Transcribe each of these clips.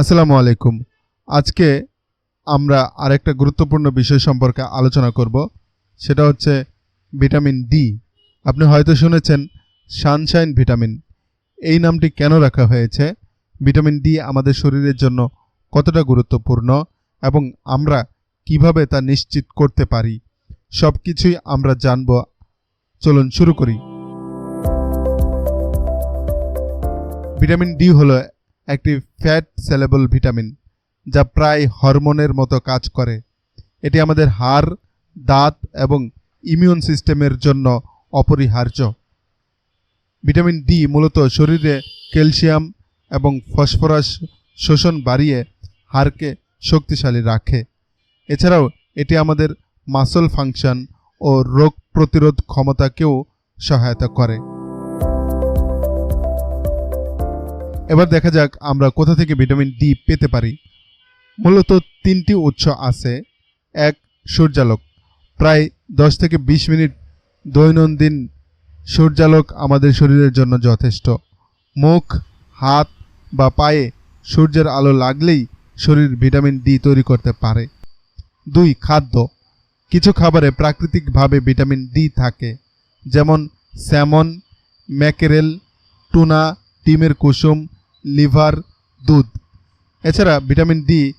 আসসালামু আলাইকুম। আজকে আমরা আরেকটা গুরুত্বপূর্ণ বিষয় সম্পর্কে আলোচনা করব। সেটা হচ্ছে ভিটামিন ডি আপনি হয়তো শুনেছেন সানশাইন ভিটামিন। এই নামটি কেন রাখা হয়েছে? ভিটামিন ডি আমাদের শরীরের জন্য কতটা গুরুত্বপূর্ণ এবং আমরা কীভাবে তা নিশ্চিত করতে পারি? সব কিছুই আমরা জানব। চলুন শুরু করি। ভিটামিন ডি হলো একটি ফ্যাট সেলেবল ভিটামিন যা প্রায় হরমোনের মতো কাজ করে। এটি আমাদের হাড়, দাঁত এবং ইমিউন সিস্টেমের জন্য অপরিহার্য। ভিটামিন ডি মূলত শরীরে ক্যালসিয়াম এবং ফসফরাস শোষণ বাড়িয়ে হাড়কে শক্তিশালী রাখে। এছাড়াও এটি আমাদের মাসল ফাংশন ও রোগ প্রতিরোধ ক্ষমতাকেও সহায়তা করে। এবার দেখা যাক আমরা কোথা থেকে ভিটামিন ডি পেতে পারি। মূলত তিনটি উৎস আছে। এক, সূর্যালোক। প্রায় দশ থেকে বিশ মিনিট দৈনন্দিন সূর্যালোক আমাদের শরীরের জন্য যথেষ্ট। মুখ, হাত বা পায়ে সূর্যের আলো লাগলেই শরীর ভিটামিন ডি তৈরি করতে পারে। দুই, খাদ্য। কিছু খাবারে প্রাকৃতিকভাবে ভিটামিন ডি থাকে, যেমন স্যামন, ম্যাকেরেল, টুনা, ডিমের কুসুম লিভার, দুধ। এছাড়া ভিটামিন ডি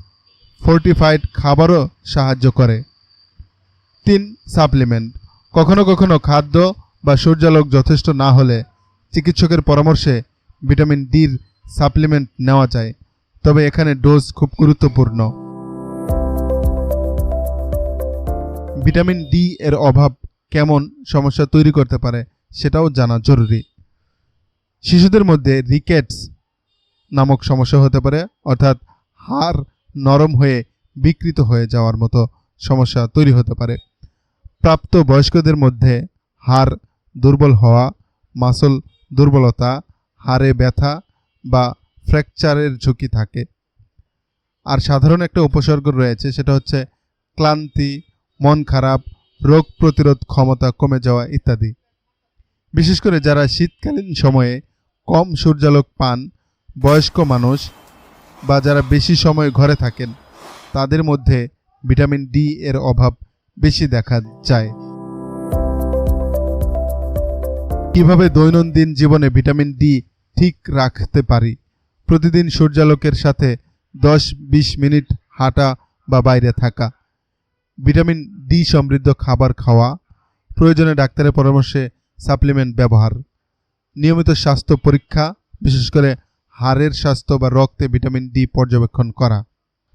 ফোর্টিফাইড খাবারও সাহায্য করে। তিন, সাপ্লিমেন্ট। কখনো কখনো খাদ্য বা সূর্যালোক যথেষ্ট না হলে চিকিৎসকের পরামর্শে ভিটামিন ডির সাপ্লিমেন্ট নেওয়া যায়। তবে এখানে ডোজ খুব গুরুত্বপূর্ণ। ভিটামিন ডি এর অভাব কেমন সমস্যা তৈরি করতে পারে সেটাও জানা জরুরি। শিশুদের মধ্যে রিকেটস নামক সমস্যা হতে পারে, অর্থাৎ হাড় নরম হয়ে বিকৃত হয়ে যাওয়ার মতো সমস্যা তৈরি হতে পারে। প্রাপ্ত বয়স্কদের মধ্যে হাড় দুর্বল হওয়া, মাসল দুর্বলতা, হাড়ে ব্যথা বা ফ্র্যাকচারের ঝুঁকি থাকে। আর সাধারণ একটা উপসর্গ রয়েছে, সেটা হচ্ছে ক্লান্তি, মন খারাপ, রোগ প্রতিরোধ ক্ষমতা কমে যাওয়া ইত্যাদি। বিশেষ করে যারা শীতকালীন সময়ে কম সূর্যালোক পান বয়স্ক মানুষ বা যারা বেশি সময় ঘরে থাকেন, তাদের মধ্যে ভিটামিন ডি এর অভাব বেশি দেখা যায়। কীভাবে দৈনন্দিন জীবনে ভিটামিন ডি ঠিক রাখতে পারি? প্রতিদিন সূর্যালোকের সাথে দশ বিশ মিনিট হাঁটা বা বাইরে থাকা। ভিটামিন ডি সমৃদ্ধ খাবার খাওয়া, প্রয়োজনে ডাক্তারের পরামর্শে সাপ্লিমেন্ট ব্যবহার, নিয়মিত স্বাস্থ্য পরীক্ষা, বিশেষ করে হাড়ের স্বাস্থ্য বা রক্তে ভিটামিন ডি পর্যবেক্ষণ করা।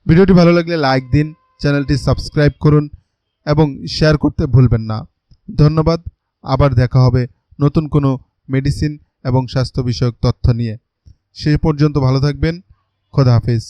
ভিডিওটি ভালো লাগলে লাইক দিন, চ্যানেলটি সাবস্ক্রাইব করুন এবং শেয়ার করতে ভুলবেন না। ধন্যবাদ, আবার দেখা হবে নতুন কোনো মেডিসিন এবং স্বাস্থ্য বিষয়ক তথ্য নিয়ে। সে পর্যন্ত ভালো থাকবেন, খোদা হাফিজ।